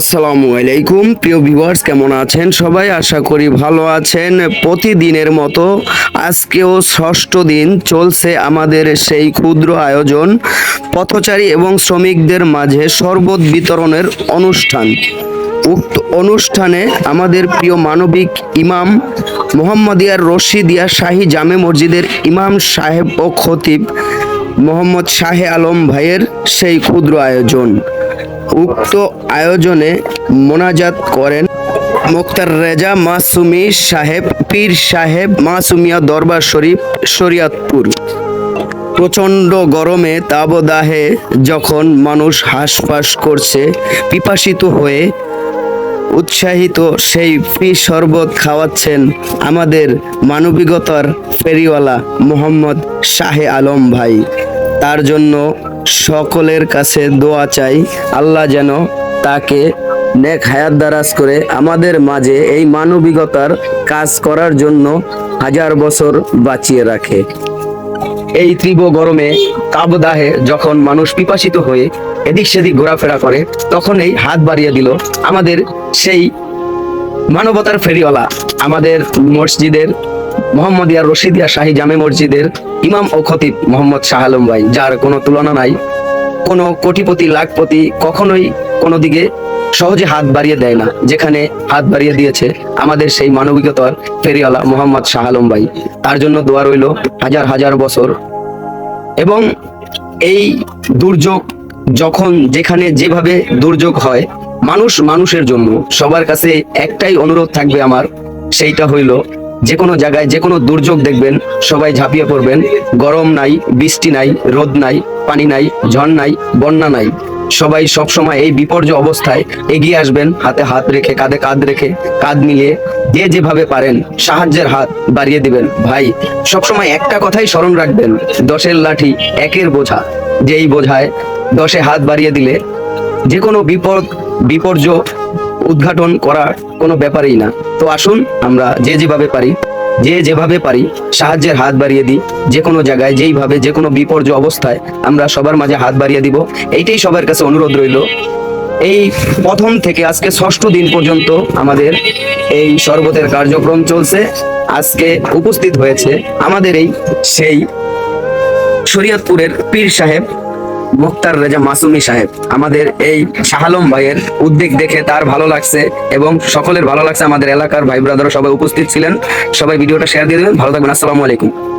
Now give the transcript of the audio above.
আসসালামু আলাইকুম। প্রিয় ভিউয়ার্স কেমন আছেন সবাই? আশা করি ভালো আছেন। প্রতিদিনের মতো আজকেও ষষ্ঠ দিন চলছে আমাদের সেই ক্ষুদ্র আয়োজন, পথচারী এবং শ্রমিকদের মাঝে শরবত বিতরণের অনুষ্ঠান। উক্ত অনুষ্ঠানে আমাদের প্রিয় মানবিক ইমাম মোহাম্মদিয়ার রশিদিয়া শাহী জামে মসজিদের ইমাম সাহেব ও খতিব মোহাম্মদ শাহে আলম ভাইয়ের সেই ক্ষুদ্র আয়োজন। উক্ত আয়োজনে মোনাজাত করেন মুক্তার রেজা মাসুমি সাহেব, পীর সাহেব মাসুমিয়া দরবার শরীফ, শরিয়াতপুর। প্রচণ্ড গরমে তাবদাহে যখন মানুষ হাঁসফাঁস করছে, পিপাসিত হয়ে উৎসাহিত, সেই ফি শরবত খাওয়াচ্ছেন আমাদের মানবিকতার ফেরিওয়ালা মোহাম্মদ শাহে আলম ভাই। তার জন্য সকলের কাছে দোয়া চাই, আল্লাহ যেন তাকে নেক হায়াত দারাজ করে আমাদের মাঝে এই মানবিকতার কাজ করার জন্য হাজার বছর বাঁচিয়ে রাখে। এই তীব্র গরমে তাবদাহে যখন মানুষ পিপাসিত হয়ে এদিক সেদিক ঘোরাফেরা করে, তখন এই হাত বাড়িয়ে দিল আমাদের সেই মানবতার ফেরিওয়ালা, আমাদের মসজিদের মোহাম্মদিয়া রশিদিয়া শাহী জামে মসজিদের ইমাম ও খতিব মোহাম্মদ শাহ আলম ভাই, যার কোনো তুলনা নাই, কোনো কোটিপতি, লাখপতি কখনোই কোনো দিকে সহজে হাত বাড়িয়ে দেয় না, যেখানে হাত বাড়িয়ে দিয়েছে আমাদের সেই মানবিকতার ফেরিওয়ালা মোহাম্মদ শাহ আলম ভাই। তার জন্য দোয়া রইল হাজার হাজার বছর। এবং এই দুর্যোগ যখন যেখানে যেভাবে দুর্যোগ হয়, মানুষ মানুষের জন্য, সবার কাছে একটাই অনুরোধ থাকবে আমার, সেইটা হইল যে কোনো জায়গায় যে কোনো দুর্যোগ দেখবেন, সবাই ঝাঁপিয়ে পড়বেন। গরম নাই, বৃষ্টি নাই, রোদ নাই, পানি নাই, ঝড় নাই, বন্যা নাই। সবাই সব সময় এই বিপর্যয় অবস্থায় এগিয়ে আসবেন, হাতে হাত রেখে, কাঁধে কাঁধ রেখে, কাঁধ মিলিয়ে যে যেভাবে পারেন সাহায্যের হাত বাড়িয়ে দিবেন। ভাই, সবসময় একটা কথাই স্মরণ রাখবেন, দশের লাঠি একের বোঝা। যেই বোঝায় দশে হাত বাড়িয়ে দিলে যে কোনো বিপদ বিপর্যয় উদ্ঘাটন করা কোনো ব্যাপারই না। তো আসুন আমরা যে যেভাবে পারি, যে যেভাবে পারি, সাহায্যের হাত বাড়িয়ে দিই। যে কোনো জায়গায়, যেইভাবে, যে কোনো বিপর্যয় অবস্থায় আমরা সবার মাঝে হাত বাড়িয়ে দিব। এইটাই সবার কাছে অনুরোধ রইল। এই প্রথম থেকে আজকে ষষ্ঠ দিন পর্যন্ত আমাদের এই শরবতের কার্যক্রম চলছে। আজকে উপস্থিত হয়েছে আমাদের এই সেই শরীয়তপুরের পীর সাহেব। মুক্তার রেজা মাসুমি সাহেব। আমাদের এই শাহালম ভাইয়ের উদ্বেগ দেখে তার ভালো লাগছে এবং সকলের ভালো লাগছে আমাদের এলাকার ভাই ব্রাদারও সবাই উপস্থিত ছিলেন। সবাই ভিডিওটা শেয়ার দিয়ে দেবেন। ভালো থাকবেন। আসসালামু আলাইকুম।